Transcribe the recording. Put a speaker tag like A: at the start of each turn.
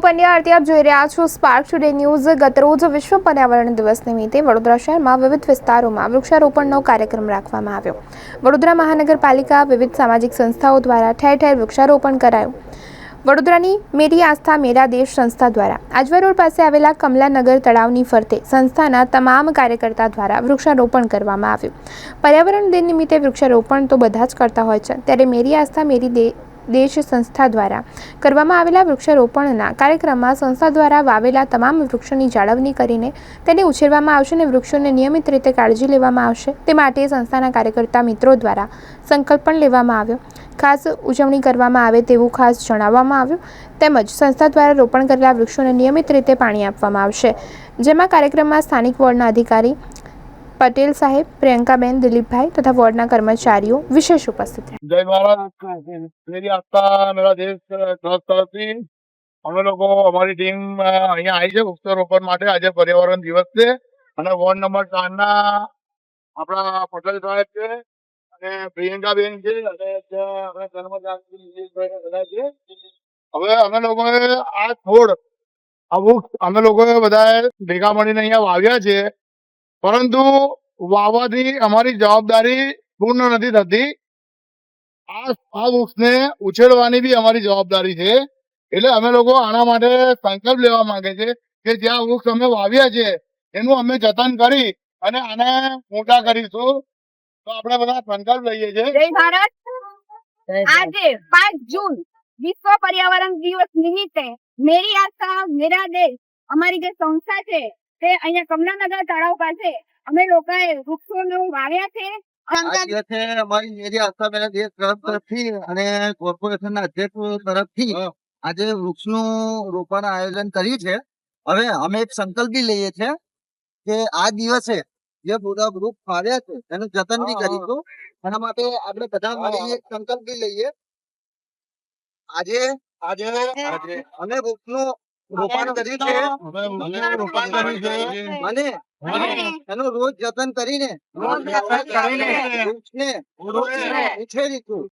A: પંડ્યા આરતી આપ જોઈ રહ્યા છો સ્પાર્ક ટુડે ન્યૂઝ ગતરોજ વિશ્વ પર્યાવરણ દિવસ નિમિત્તે વડોદરા શહેરમાં વિવિધ વિસ્તારોમાં વૃક્ષારોપણનો કાર્યક્રમ રાખવામાં આવ્યો. વડોદરા મહાનગરપાલિકા વિવિધ સામાજિક સંસ્થાઓ દ્વારા ઠેર ઠેર વૃક્ષારોપણ કરાયું. વડોદરાની મેરી આસ્થા, મેરા દેશ સંસ્થા દ્વારા આજવા રોડ પાસે આવેલા કમલાનગર તળાવની ફરતે સંસ્થાના તમામ કાર્યકર્તા દ્વારા વૃક્ષારોપણ કરવામાં આવ્યું. પર્યાવરણ દિન નિમિત્તે વૃક્ષારોપણ તો બધા જ કરતા હોય છે. ત્યારે મેરી આસ્થા, મેરી દેશ સંસ્થા દ્વારા કરવામાં આવેલા વૃક્ષારોપણના કાર્યક્રમમાં સંસ્થા દ્વારા વાવેલા તમામ વૃક્ષોની જાળવણી કરીને તેને ઉછેરવામાં આવશે અને વૃક્ષોને નિયમિત રીતે કાળજી લેવામાં આવશે. તે માટે સંસ્થાના કાર્યકર્તા મિત્રો દ્વારા સંકલ્પ પણ લેવામાં આવ્યો. ખાસ ઉજવણી કરવામાં આવે તેવું ખાસ જણાવવામાં આવ્યું. તેમજ સંસ્થા દ્વારા રોપણ કરેલા વૃક્ષોને નિયમિત રીતે પાણી આપવામાં આવશે. જેમાં કાર્યક્રમમાં સ્થાનિક વોર્ડના અધિકારી પટેલ સાહેબ, પ્રિયંકાબેન દિલીપભાઈ તથા વોર્ડના કર્મચારીઓ વિશેષ ઉપસ્થિત રહ્યા.
B: જય મહારાજ. અમે લોકો, અમારી ટીમ અહીંયા આવી છે વૃક્ષારોપણ માટે. આજે પર્યાવરણ દિવસ છે અને વોર્ડ નંબર ચાર ના આપણા પટેલ સાહેબ છે અને પ્રિયંકાબેન છે અને આપણા કર્મચારી હવે અમે લોકોએ આ છોડ, આ વૃક્ષ અમે લોકોએ બધા ભેગા મળીને અહીંયા વાવ્યા છે. પરંતુ વાવવાથી અમારી જવાબદારી પૂર્ણ નથી થતી. આ આ વૃક્ષને ઉછેરવાની બી અમારી જવાબદારી છે. એટલે અમે લોકો આના માટે સંકલ્પ લેવા માંગે છે કે જ્યાં વૃક્ષ અમે વાવ્યા છે એનું અમે જતન કરી અને આને મોટા કરીશું. તો આપણે બધા સંકલ્પ લઈએ છીએ.
C: જય ભારત. આજે પાંચ જૂન વિશ્વ પર્યાવરણ દિવસ નિમિત્તે મેરી આશા મેરા દેશ અમારી જે સંસ્થા છે તે અહીંયા કમલાનગર તળાવ પાસે. અમે લોકોએ વૃક્ષોનું વાવ્યા છે.
D: અમારી મેરી આસ્થા મેરા દેશ તરફથી અને કોર્પોરેશન અધ્યક્ષ તરફથી આજે વૃક્ષનું રોપણ આયોજન કર્યું છે. હવે અમે એક સંકલ્પ બી લઈએ છીએ કે આ દિવસે જે બધા વૃક્ષ આવ્યા છે એનું જતન બી. કરીશું. એના માટે આપણે બધા મળીને એક સંકલ્પ બી લઈએ. આજે
B: આજે આજે.
D: અમે વૃક્ષનું રોપણ કર્યું છે?
B: વૃક્ષનું કર્યું છે.
D: અને એનું રોજ જતન કરીને
B: રોજ જતન કરીને વૃક્ષને
D: ઉછેરીશું.